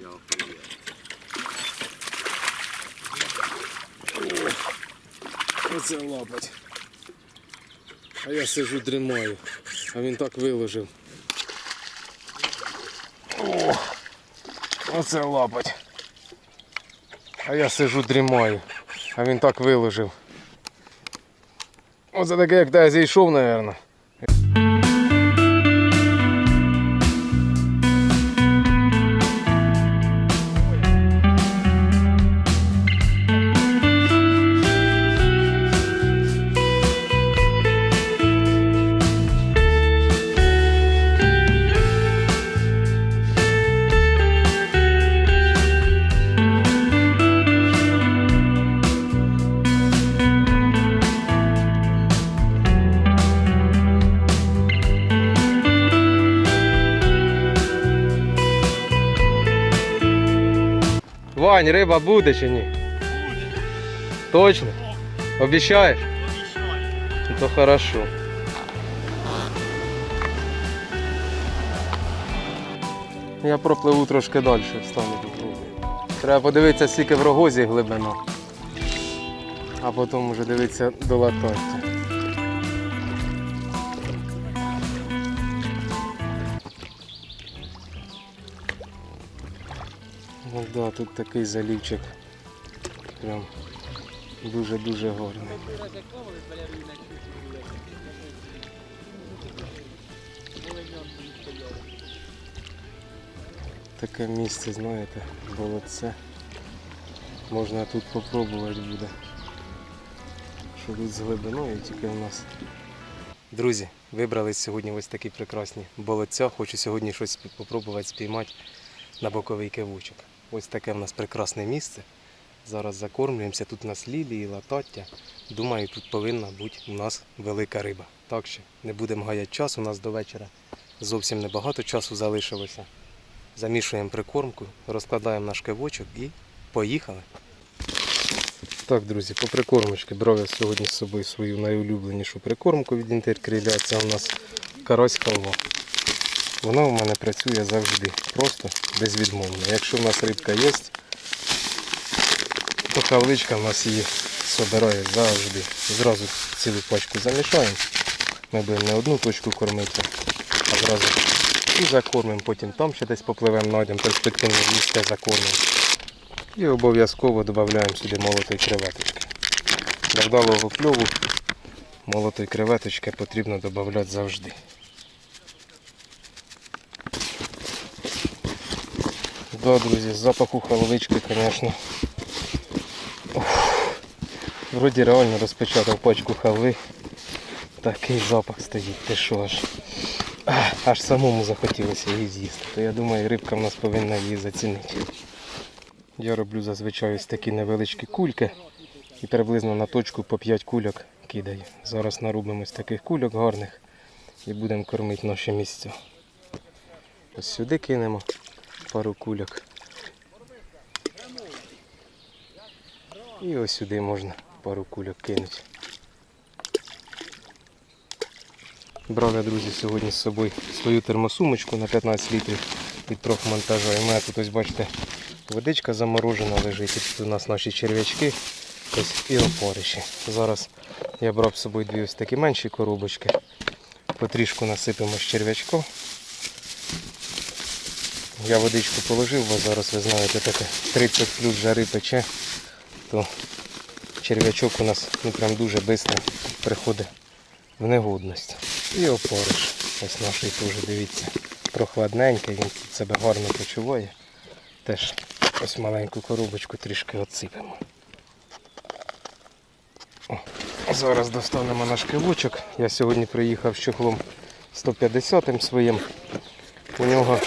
Я охуєв. Оце лапать. А я сижу дрімаю, а він так виложив. О, оце лапать. А я сижу дрімаю, а він так виложив. Оце таке, як я зійшов, мабуть. Вань, риба буде чи ні? Буде. Точно? Обіцяєш? Ну, То хорошо. Я пропливу трошки далі, встану попробую. Треба подивитися, скільки в рогозі глибина. А потім вже дивитися до латаття. Ну да, тут такий залівчик. Прям дуже-дуже гарний. Таке місце, знаєте, болотце. Можна тут попробувати буде. Що тут з глибиною тільки у нас. Друзі, вибрали сьогодні ось такі прекрасні болотця. Хочу сьогодні щось спробувати спіймати на боковий кивучок. Ось таке в нас прекрасне місце. Зараз закормлюємося. Тут у нас лілії, латаття. Думаю, тут повинна бути у нас велика риба. Так що не будемо гаяти час. У нас до вечора зовсім небагато часу залишилося. Замішуємо прикормку, розкладаємо наш кивочок і поїхали. Так, друзі, по прикормочці брав я сьогодні з собою свою найулюбленішу прикормку від інтеркриля. Це у нас карась халва. Вона у мене працює завжди, просто безвідмовно. Якщо в нас рибка є, то халвичка в нас її збирає завжди. Зразу цілу пачку замішаємо. Ми будемо не одну точку кормити, а зразу і закормимо, потім там ще десь попливемо, то швидким місце закормимо. І обов'язково додаємо сюди молотої креветочки. Для вдалого кльову молотої креветочки потрібно додати завжди. Да, друзі, запаху халвички, звісно. Вроді реально розпечатав пачку халви. Такий запах стоїть, ти що аж. Аж самому захотілося її з'їсти. То я думаю, рибка в нас повинна її зацінити. Я роблю зазвичай ось такі невеличкі кульки і приблизно на точку по 5 кульок кидаю. Зараз нарубимо ось таких кульок гарних і будемо кормити наші місця. Ось сюди кинемо пару кульок. І ось сюди можна пару кульок кинути. Брав я, друзі, сьогодні з собою свою термосумочку на 15 літрів від профмонтажа. І в мене тут ось бачите, водичка заморожена лежить. Тут у нас наші черв'ячки ось і опориші. Зараз я брав з собою дві ось такі менші коробочки. Потрішку насипемо з черв'ячком. Я водичку положив, бо зараз ви знаєте таке 30 плюс жари пече, то черв'ячок у нас ну, прям дуже швидко приходить в негодність. І опориш. Ось наш теж, дивіться, прохладненький, він тут себе гарно почуває. Теж ось маленьку коробочку трішки отсипемо. О, зараз достанемо наш кивочок. Я сьогодні приїхав з чохлом 150 своїм. У нього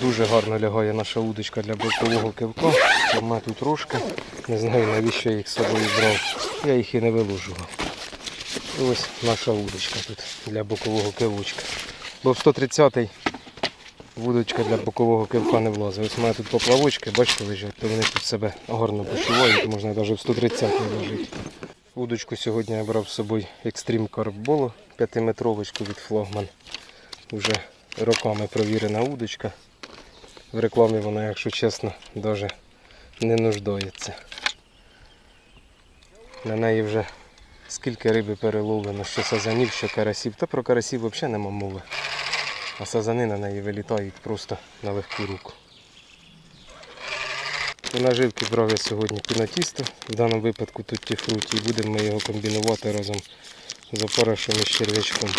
дуже гарно лягає наша удочка для бокового кивка. Мене тут трошки. Не знаю навіщо я їх з собою брав. Я їх і не вилужував. І ось наша удочка тут для бокового кивочка. Бо в 130-й вудочка для бокового кивка не влазить. Ось у мене тут поплавочки, бачите, лежать, то вони тут себе гарно почувають, можна навіть в 130 ложити. Удочку сьогодні я брав з собою Extreme Carp 5-метровочку від флагман. Вже роками провірена удочка. В рекламі вона, якщо чесно, навіть не нуждається. На неї вже скільки риби переловлено, що сазанів, що карасів. Та про карасів взагалі нема мови. А сазани на неї вилітають просто на легку руку. У наживки брав я сьогодні пінотісто, в даному випадку тутті фруті, і будемо ми його комбінувати разом з опарашем і з черв'ячком.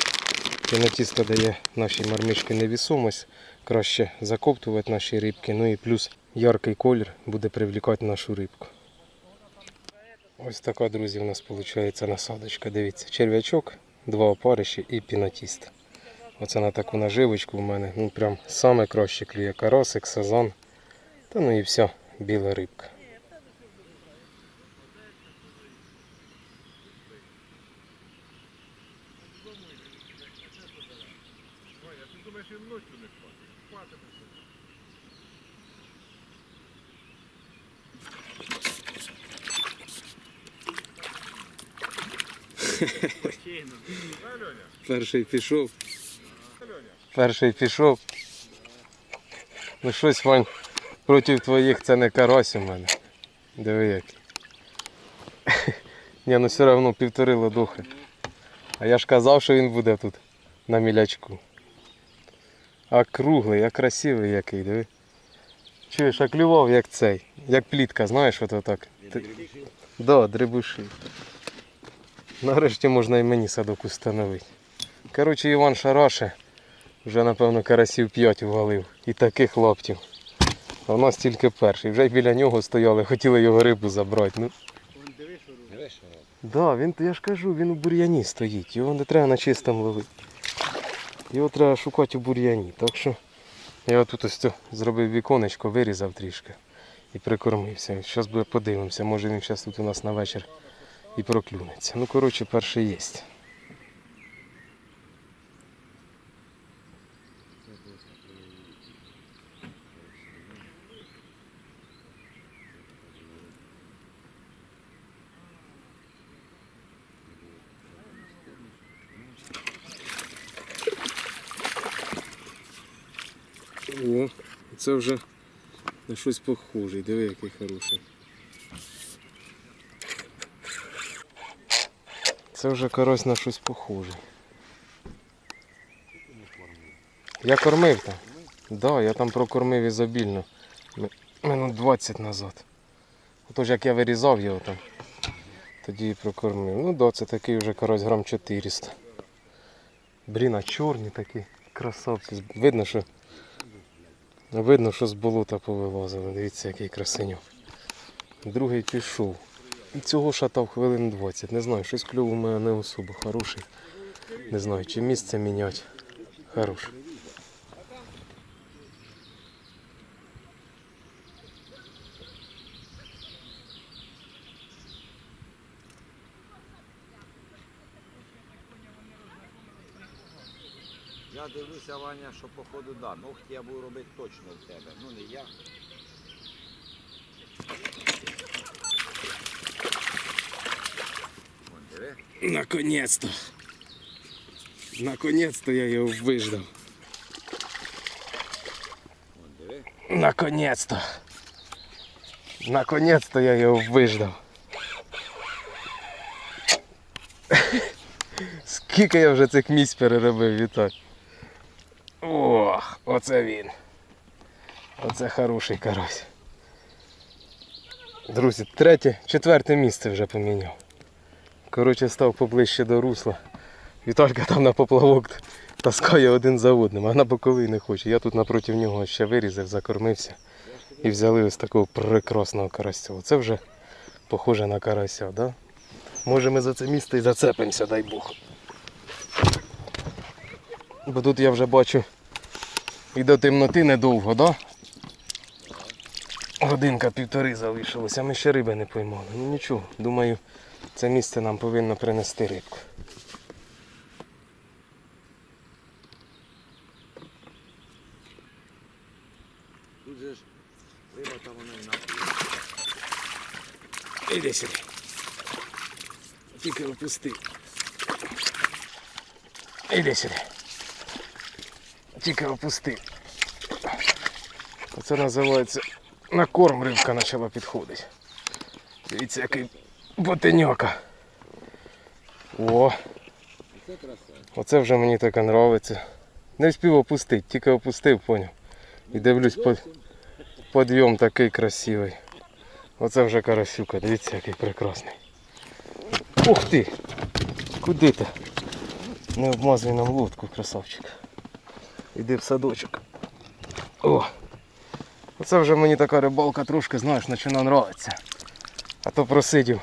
Пінотісто дає нашій мармишці невісомость, краще закоптувати наші рибки, ну і плюс яркий колір буде привлікати нашу рибку. Ось така, друзі, у нас виходить насадочка. Дивіться, черв'ячок, два опариші і пінотіст. Оце на таку наживочку в мене. Ну прям саме краще клює карасик, сазан. Та ну і все, біла рибка. Перший пішов. Перший пішов. Ну щось, Вань, проти твоїх це не карась у мене. Диви який. Ні, ну все одно півтори ладохи. А я ж казав, що він буде тут на мілячку. А круглий, а красивий який, диви. Чуєш, а клював як цей, як плітка, знаєш, ото так. Ти- Да, дребуші. Нарешті можна і мені садок установити. Коротше, Іван Шараше вже, напевно, карасів 5 ввалив. І таких лаптів. А в нас тільки перший. Вже біля нього стояли, хотіли його рибу забрати. Ну, да, він, я ж кажу, він у бур'яні стоїть. Його не треба на чистому ловити. Його треба шукати у бур'яні. Так що я тут ось цю зробив віконечко, вирізав трішки і прикормився. Зараз подивимося, може він зараз тут у нас на вечір і проклюнеться. Ну, коротше, перший є. О, це вже на щось похоже. Диви, який хороший. Це вже карась на щось похоже. Я кормив там. Да, я там прокормив ізобільно. Минут 20 назад. Отож як я вирізав його там, тоді і прокормив. Ну да, це такий вже карась грам 400. Блін, а чорні такі красавці. Видно, що видно, що з болота повилазили. Дивіться, який красеньок. Другий пішов. Цього шатав хвилин 20. Не знаю, щось клюв у мене не особо хороший. Не знаю, чи місце міняти. Хороший. Я дивлюся, Ваня, що походу да. Ногті я буду робити точно в тебе. Ну не я. Наконец-то. Наконец-то я його виждав. Наконец-то. Наконец-то я його виждав. Скільки я вже цих місць переробив, вітак. Ох, оце він. Оце хороший карась. Друзі, третє, четверте місце вже поміняв. Коротше, став поближче до русла. Віталька там на поплавок таскає один за одним, а на боковий не хоче. Я тут напроти нього ще вирізав, закормився. І взяли ось такого прекрасного карася. Це вже похоже на карася, да? Може ми за це місце і зацепимося, дай Бог. Бо тут я вже бачу і до темноти недовго, да? Годинка півтори залишилося, ми ще риби не поймали. Ну нічого, думаю, це місце нам повинно принести рибку. Тут же ж риба та вона і нахуй. Іди сюди. Тільки опусти. Іди сюди. Тільки опусти. Оце це називається на корм рибка почала підходити. Дивіться, який ботиньока. О, оце вже мені таке нравиться. Не встиг опустити, тільки опустив, поняв. І дивлюсь, под, подйом такий красивий. Оце вже карасюка, дивіться, який прекрасний. Ух ти! Куди ти? Не обмазуй нам лодку, красавчик. Іди в садочок. О! Оце вже мені така рибалка трошки, знаєш, починає нравитися. А то просидів.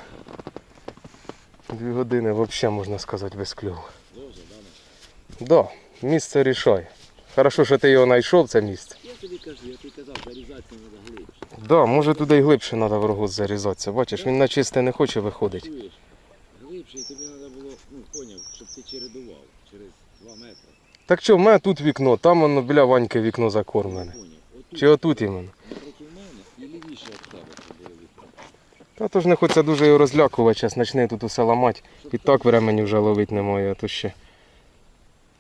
Дві години взагалі можна сказати без клюву. Да, місце рішає. Хорошо, що ти його знайшов, це місце. Я тобі кажу, я тобі казав, зарізатися треба глибше. Да, може туди й глибше треба в рогоз зарізатися. Бачиш, він на чисте не хоче виходити. Чуєш? Глибше, і тобі треба було, ну, поняв, щоб ти чередував через 2 метри. Так що, в мене тут вікно, там воно біля Ваньки вікно закормлене. Чи отут іменно? Та то ж не хочеться дуже його розлякувати, зараз почне тут усе ламати. І так времені вже ловити немає, а то ще.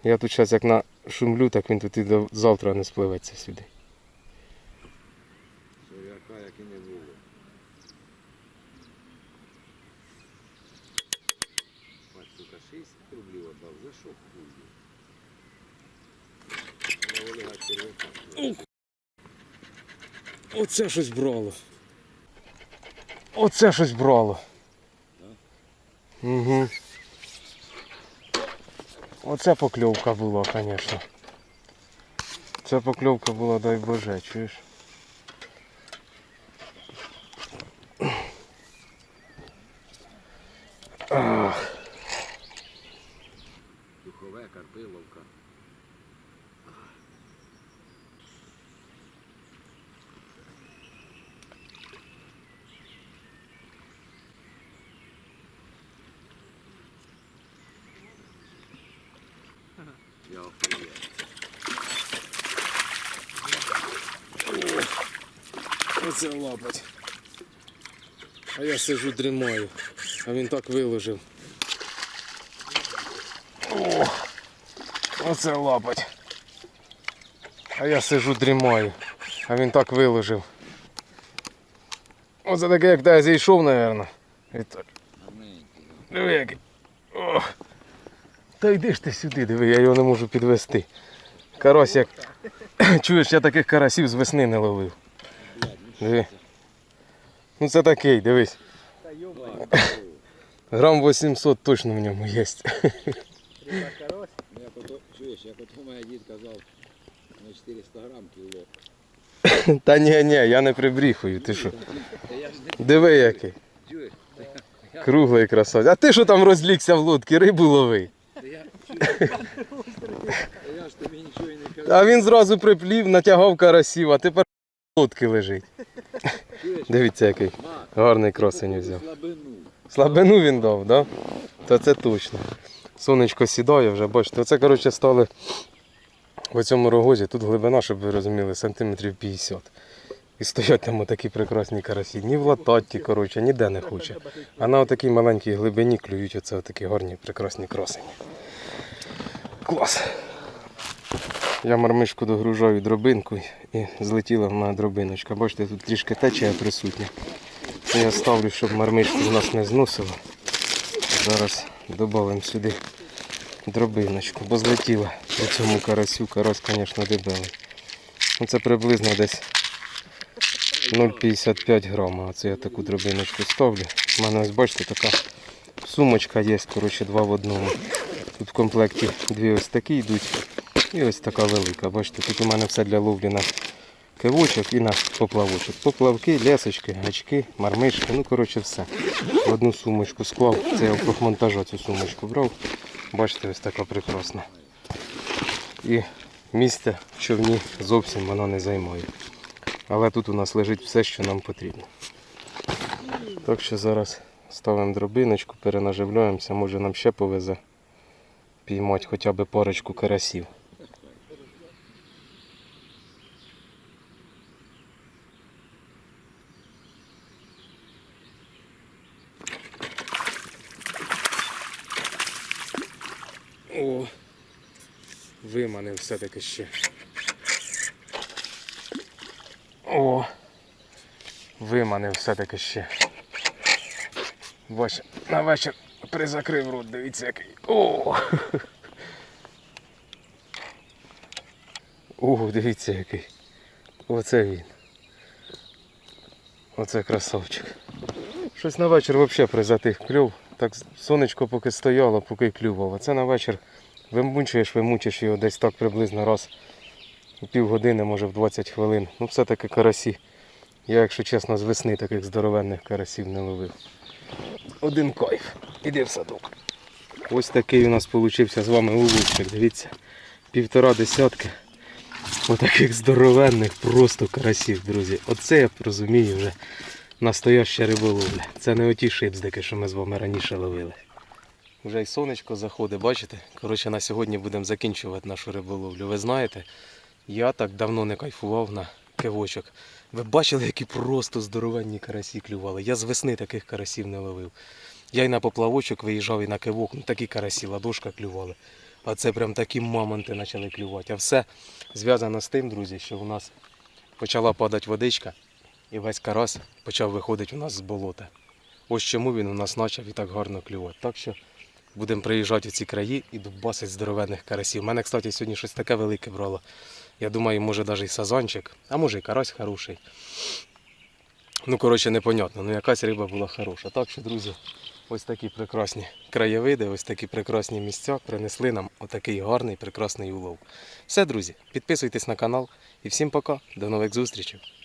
Я тут зараз як на шумлю, так він тут і до завтра не спливеться сюди. Соряка, як і не було. Бач, сука, 60 рублів отдав, за що хуй? На Олега черв'яка. Оце щось брало. Оце щось брало. Угу. Оце покльовка була, звісно. Це покльовка була, дай Боже, чуєш? Я охуєв. оце лапать. А я сижу дрімаю, а він так виложив. О, оце лапать. А я сижу дрімаю, а він так виложив. Оце таке, як та я зійшов, мабуть. Віталь. Гарненький. Диви який. О. Та йди ж ти сюди, диви, я його не можу підвести. Карась як. Чуєш, я таких карасів з весни не ловив. Диви. Ну це такий, дивись. Грам 800 точно в ньому є. Чуєш, як ото моя дід казав, на 400 грам кіло. Та ні, ні, я не прибріхую, ти що. Диви який. Круглий красавець. А ти що там розлігся в лодці, рибу лови? А він зразу приплів, натягав карасів, а тепер в лодці лежить. Дивіться, який гарний красень взяв. слабину. Він дав, да? Та це точно. Сонечко сідає вже, бачите. Оце, коротше, стали в цьому рогозі. Тут глибина, щоб ви розуміли, сантиметрів 50. І стоять там такі прекрасні карасі. Ні в лататті, коротше, ніде не хоче. А на отакій маленькій глибині клюють оце такі гарні, прекрасні красені. Клас. Я мармишку догружаю дробинку і злетіла в мене дробиночка. Бачите, тут трішки течія присутня. Це я ставлю, щоб мармишку в нас не зносило. Зараз додамо сюди дробиночку, бо злетіла по цьому карасю. Карась, звісно, дебелий. Ну, Це приблизно десь 0,55 грама. Оце я таку дробиночку ставлю. У мене ось бачите така сумочка є, коротше, два в одному. Тут в комплекті дві ось такі йдуть. І ось така велика. Бачите, тут у мене все для ловлі на кивочок і на поплавочок. Поплавки, лесочки, гачки, мармишки, ну коротше все. В одну сумочку склав. Це я в профмонтажа цю сумочку брав. Бачите, ось така прекрасна. І місце в човні зовсім вона не займає. Але тут у нас лежить все, що нам потрібно. Так що зараз ставимо дробиночку, перенаживляємося, може нам ще повезе піймати хоча б парочку карасів. О, виманив все-таки ще. О! Виманив все-таки ще. Бач, на вечір призакрив рот, дивіться який. О! О, дивіться який. Оце він. Оце красавчик. Щось на вечір взагалі призатих клюв. Так сонечко поки стояло, поки клював. А це на вечір вимучуєш, вимучиш його десь так приблизно раз у півгодини, може в 20 хвилин. Ну все-таки карасі. Я, якщо чесно, з весни таких здоровенних карасів не ловив. Один кайф. Іди в садок. Ось такий у нас получився з вами уловчик. Дивіться. Півтора десятки. Отаких здоровенних просто карасів, друзі. Оце я розумію вже настояща риболовля. Це не оті шипздики, що ми з вами раніше ловили. Вже й сонечко заходить, бачите? Коротше, на сьогодні будемо закінчувати нашу риболовлю. Ви знаєте, я так давно не кайфував на кивочок. Ви бачили, які просто здоровенні карасі клювали. Я з весни таких карасів не ловив. Я й на поплавочок виїжджав і на кивок, ну такі карасі, ладошка клювали. А це прям такі мамонти почали клювати. А все зв'язано з тим, друзі, що у нас почала падати водичка, і весь карась почав виходити у нас з болота. Ось чому він у нас почав і так гарно клювати. Так що будемо приїжджати у ці краї і дубасить здоровенних карасів. У мене, кстати, сьогодні щось таке велике брало. Я думаю, може навіть і сазанчик, а може і карась хороший. Ну, коротше, непонятно. Ну якась риба була хороша. Так що, друзі, ось такі прекрасні краєвиди, ось такі прекрасні місця принесли нам отакий гарний прекрасний улов. Все, друзі, підписуйтесь на канал і всім пока. До нових зустрічей.